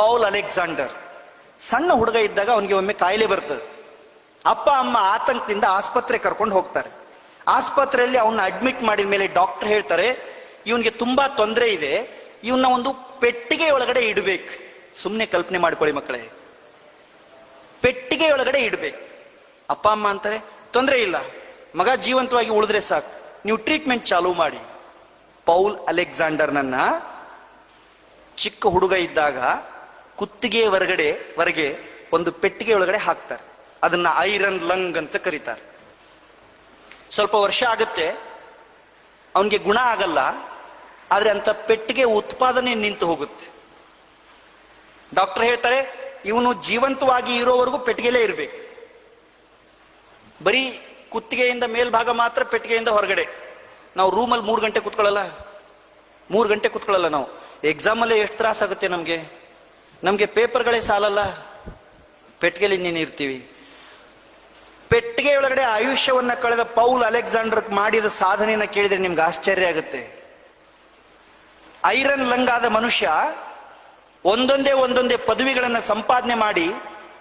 Paul Alexander. ಸಣ್ಣ ಹುಡುಗ ಇದ್ದಾಗ ಅವನಿಗೆ ಒಮ್ಮೆ ಕಾಯಿಲೆ ಬರ್ತದೆ. ಅಪ್ಪ, ಅಮ್ಮ ಆತಂಕದಿಂದ ಆಸ್ಪತ್ರೆ ಕರ್ಕೊಂಡು ಹೋಗ್ತಾರೆ. ಆಸ್ಪತ್ರೆಯಲ್ಲಿ ಅವನ್ನ ಅಡ್ಮಿಟ್ ಮಾಡಿದ ಮೇಲೆ ಡಾಕ್ಟರ್ ಹೇಳ್ತಾರೆ, ಇವನಿಗೆ ತುಂಬಾ ತೊಂದರೆ ಇದೆ ಇವನ್ನ ಒಂದು ಪೆಟ್ಟಿಗೆ ಒಳಗಡೆ ಇಡಬೇಕು. ಸುಮ್ಮನೆ ಕಲ್ಪನೆ ಮಾಡ್ಕೊಳ್ಳಿ ಮಕ್ಕಳೇ. ಪೆಟ್ಟಿಗೆ ಒಳಗಡೆ ಇಡಬೇಕು. ಅಪ್ಪ, ಅಮ್ಮ ಅಂತಾರೆ, ತೊಂದರೆ ಇಲ್ಲ, ಮಗ ಜೀವಂತವಾಗಿ ಉಳಿದ್ರೆ ಸಾಕು, ನೀವು ಟ್ರೀಟ್ಮೆಂಟ್ ಚಾಲೂ ಮಾಡಿ. ಪೌಲ್ ಅಲೆಕ್ಸಾಂಡರ್ನನ್ನ ಚಿಕ್ಕ ಹುಡುಗ ಇದ್ದಾಗ ಕುತ್ತಿಗೆ ಹೊರಗಡೆ, ಹೊರಗೆ ಒಂದು ಪೆಟ್ಟಿಗೆ ಒಳಗಡೆ ಹಾಕ್ತಾರೆ. ಅದನ್ನ ಐರನ್ ಲಂಗ್ ಅಂತ ಕರೀತಾರೆ. ಸ್ವಲ್ಪ ವರ್ಷ ಆಗುತ್ತೆ. ಅವನಿಗೆ ಗುಣ ಆಗಲ್ಲ. ಆದ್ರೆ ಅಂತ ಪೆಟ್ಟಿಗೆ ಉತ್ಪಾದನೆ ನಿಂತು ಹೋಗುತ್ತೆ. ಡಾಕ್ಟರ್ ಹೇಳ್ತಾರೆ, ಇವನು ಜೀವಂತವಾಗಿ ಇರೋವರೆಗೂ ಪೆಟ್ಟಿಗೆಲೇ ಇರಬೇಕು. ಬರೀ ಕುತ್ತಿಗೆಯಿಂದ ಮೇಲ್ಭಾಗ ಮಾತ್ರ ಪೆಟ್ಟಿಗೆಯಿಂದ ಹೊರಗಡೆ. ನಾವು ರೂಮಲ್ಲಿ ಮೂರು ಗಂಟೆ ಕುತ್ಕೊಳ್ಳಲ್ಲ? ಮೂರು ಗಂಟೆ ಕುತ್ಕೊಳ್ಳಲ್ಲ ನಾವು. ಎಕ್ಸಾಮಲ್ಲೇ ಎಷ್ಟು ತ್ರಾಸಾಗುತ್ತೆ ನಮಗೆ? ನಮಗೆ ಪೇಪರ್ಗಳೇ ಸಾಲಲ್ಲ. ಪೆಟ್ಟಿಗೆಲಿ ನೀನು ಇರ್ತೀವಿ. ಪೆಟ್ಟಿಗೆ ಒಳಗಡೆ ಆಯುಷ್ಯವನ್ನ ಕಳೆದ ಪೌಲ್ ಅಲೆಕ್ಸಾಂಡರ್ ಮಾಡಿದ ಸಾಧನೆಯನ್ನು ಕೇಳಿದ್ರೆ ನಿಮ್ಗೆ ಆಶ್ಚರ್ಯ ಆಗುತ್ತೆ. ಐರನ್ ಲಂಗಾದ ಮನುಷ್ಯ ಒಂದೊಂದೇ ಒಂದೊಂದೇ ಪದವಿಗಳನ್ನು ಸಂಪಾದನೆ ಮಾಡಿ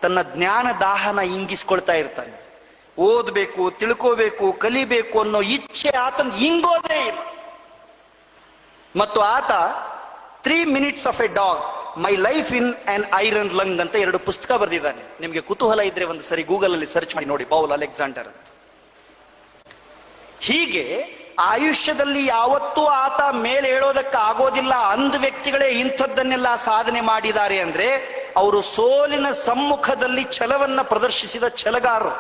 ತನ್ನ ಜ್ಞಾನ ದಾಹನ ಇಂಗಿಸ್ಕೊಳ್ತಾ ಇರ್ತಾನೆ. ಓದಬೇಕು, ತಿಳ್ಕೋಬೇಕು, ಕಲಿಬೇಕು ಅನ್ನೋ ಇಚ್ಛೆ ಆತನ ಇಂಗೋದೇ ಇಲ್ಲ. ಮತ್ತು ಆತ three minutes of a dog my life in an iron lung ಅಂತ ಎರಡು ಪುಸ್ತಕ ಬರೆದಿದ್ದಾನೆ. ನಿಮಗೆ ಕುತೂಹಲ ಇದ್ರೆ ಒಂದು ಸರಿ ಗೂಗಲ್ ಅಲ್ಲಿ ಸರ್ಚ್ ಮಾಡಿ ನೋಡಿ ಪೌಲ್ ಅಲೆಕ್ಸಾಂಡರ್ ಅಂತ. ಹೀಗೆ ಆಯುಷ್ಯದಲ್ಲಿ ಯಾವತ್ತೂ ಆತ ಮೇಲೆ ಹೇಳೋದಕ್ಕೆ ಆಗೋದಿಲ್ಲ. ಅಂದ ವ್ಯಕ್ತಿಗಳೇ ಇಂಥದ್ದನ್ನೆಲ್ಲ ಸಾಧನೆ ಮಾಡಿದ್ದಾರೆ ಅಂದ್ರೆ ಅವರು ಸೋಲಿನ ಸಮ್ಮುಖದಲ್ಲಿ ಛಲವನ್ನ ಪ್ರದರ್ಶಿಸಿದ ಛಲಗಾರರು.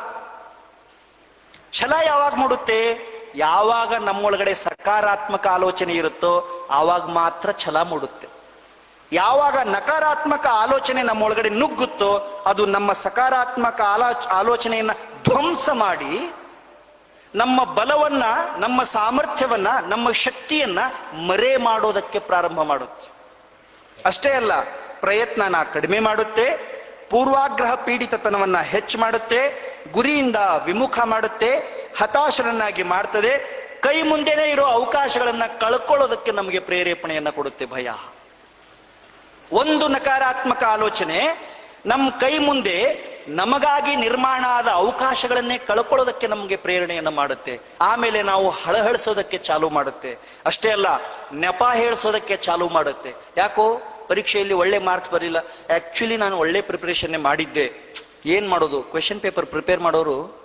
ಛಲ ಯಾವಾಗ ಮೂಡುತ್ತೆ? ಯಾವಾಗ ನಮ್ಮೊಳಗಡೆ ಸಕಾರಾತ್ಮಕ ಆಲೋಚನೆ ಇರುತ್ತೋ, ಆವಾಗ ಮಾತ್ರ ಛಲ ಮೂಡುತ್ತೆ. ಯಾವಾಗ ನಕಾರಾತ್ಮಕ ಆಲೋಚನೆ ನಮ್ಮ ಒಳಗಡೆ ನುಗ್ಗುತ್ತೋ ಅದು ನಮ್ಮ ಸಕಾರಾತ್ಮಕ ಆಲೋ, ಆಲೋಚನೆಯನ್ನ ಧ್ವಂಸ ಮಾಡಿ ನಮ್ಮ ಬಲವನ್ನ, ನಮ್ಮ ಸಾಮರ್ಥ್ಯವನ್ನ, ನಮ್ಮ ಶಕ್ತಿಯನ್ನ ಮರೆ ಮಾಡೋದಕ್ಕೆ ಪ್ರಾರಂಭ ಮಾಡುತ್ತೆ. ಅಷ್ಟೇ ಅಲ್ಲ ಪ್ರಯತ್ನನ ಕಡಿಮೆ ಮಾಡುತ್ತೆ, ಪೂರ್ವಾಗ್ರಹ ಪೀಡಿತತನವನ್ನ ಹೆಚ್ಚು ಮಾಡುತ್ತೆ, ಗುರಿಯಿಂದ ವಿಮುಖ ಮಾಡುತ್ತೆ, ಹತಾಶರನ್ನಾಗಿ ಮಾಡ್ತದೆ, ಕೈ ಮುಂದೆನೇ ಇರೋ ಅವಕಾಶಗಳನ್ನ ಕಳ್ಕೊಳ್ಳೋದಕ್ಕೆ ನಮಗೆ ಪ್ರೇರೇಪಣೆಯನ್ನ ಕೊಡುತ್ತೆ ಭಯ. ಒಂದು ನಕಾರಾತ್ಮಕ ಆಲೋಚನೆ ನಮ್ಮ ಕೈ ಮುಂದೆ ನಮಗಾಗಿ ನಿರ್ಮಾಣ ಆದ ಅವಕಾಶಗಳನ್ನೇ ಕಳ್ಕೊಳ್ಳೋದಕ್ಕೆ ನಮಗೆ ಪ್ರೇರಣೆಯನ್ನು ಮಾಡುತ್ತೆ. ಆಮೇಲೆ ನಾವು ಹಳಹಳಿಸೋದಕ್ಕೆ ಚಾಲು ಮಾಡುತ್ತೆ. ಅಷ್ಟೇ ಅಲ್ಲ, ನೆಪ ಹೇಳಿಸೋದಕ್ಕೆ ಚಾಲು ಮಾಡುತ್ತೆ. ಯಾಕೋ, ಪರೀಕ್ಷೆಯಲ್ಲಿ ಒಳ್ಳೆ ಮಾರ್ಕ್ಸ್ ಬರಲಿಲ್ಲ. ಆಕ್ಚುಲಿ ನಾನು ಒಳ್ಳೆ ಪ್ರಿಪರೇಷನ್ನೇ ಮಾಡಿದ್ದೆ. ಏನ್ ಮಾಡೋದು? ಕ್ವೆಶನ್ ಪೇಪರ್ ಪ್ರಿಪೇರ್ ಮಾಡೋರು